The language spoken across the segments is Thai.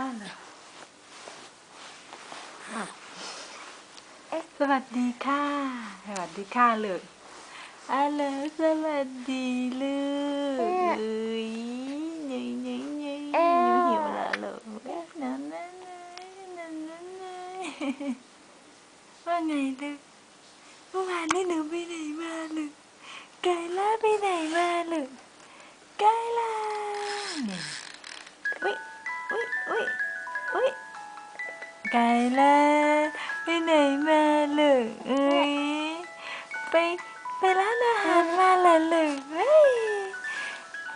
อ้าวเหรออ้าวสวัสดีค่ะ สวัสดีค่ะเลูกอ้าเหรอสวัสดีลูกเอ้ยยัยยัยยัยหิวหิวแล้วลูกนั่นนั่นนั่นนั่นนั่นว่าไงลูกเมื่อวานนี่หนูไปไหนมาลู ไก่ละไปไหนมาลูกเอ้ยไปไปร้านอาหารมาเหรอลูกเฮ้ย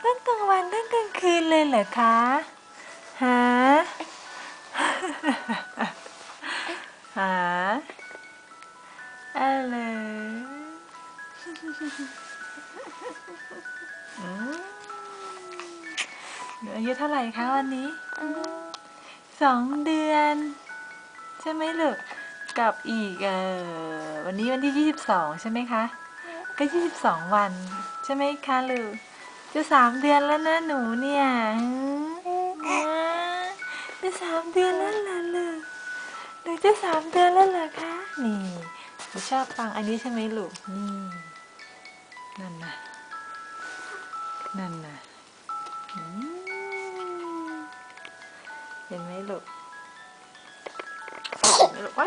ตั้งกลางวันตั้งกลางคืนเลยเหรอคะฮะฮะอะไรหนูอายุเท่าไหร่คะวันนี้สองเดือน ใช่ไหมลูกกับอีกเออวันนี้วันที่ยี่สิบสองใช่ไหมคะ ก็ยี่สิบสองวัน ใช่ไหมคะลูกจะสามเดือนแล้วนะหนูเนี่ยจะสามเดือนแล้วเหรอลูกหนูจะสามเดือนแล้วเหรอคะ นี่หนูชอบฟังอันนี้ใช่ไหมลูกนี่นั่นนะนั่นนะเห็นไหมลูก เห็นไหมลูกไว้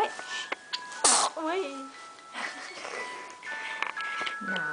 โอ้ยหนา